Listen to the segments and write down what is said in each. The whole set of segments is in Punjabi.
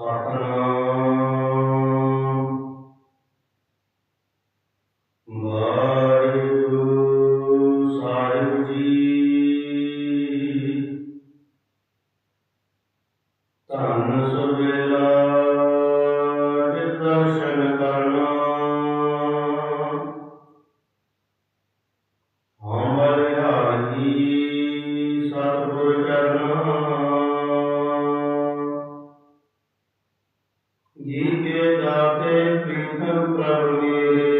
Sakaram. ਜੀ ਕੇ ਦਾਤੇ ਪ੍ਰਭ ਮੇਰੇ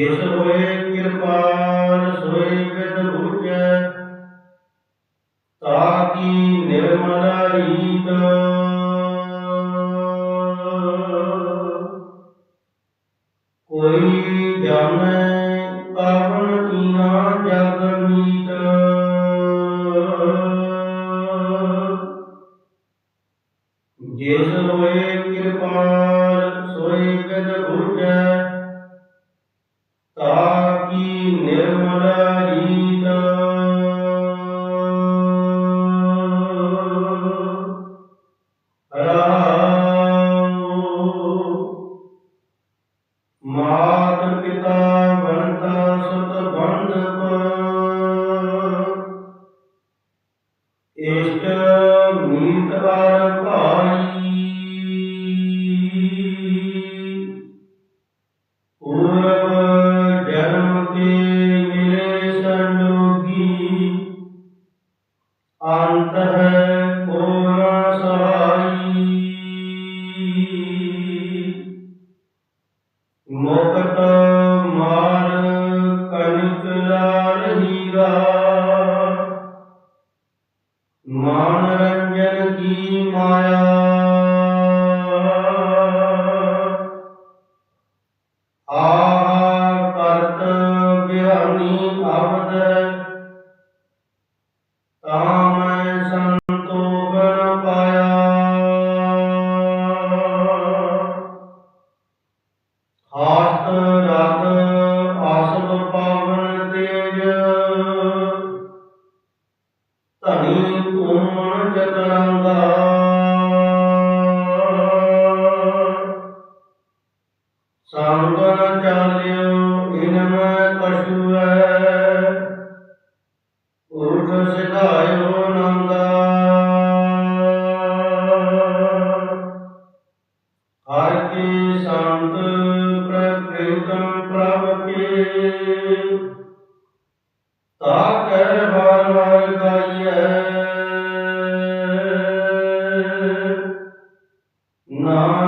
ਜਿਸ ਹੋਏ ਕਿਰਪਾਨ ਸੋਏ ਵਿਦ ਰੂਜੈ ਤਾ ਕੀ ਨਿਰਮਲ ਰੀਤ? ਅੰਤ ਹੈ। ਕੌਣ ਜਗਾਉਂਦਾ ਸਾਵਧਾਨ ਪਸ਼ੂ ਹੈ ਉਰਠ ਹਰ ਕੀ ਸੰਤ ਪ੍ਰੇਤਮ ਪ੍ਰਭ ਕੀ ਤਾ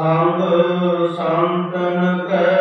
ਸੰਗ ਸੰਤਨ ਕੈ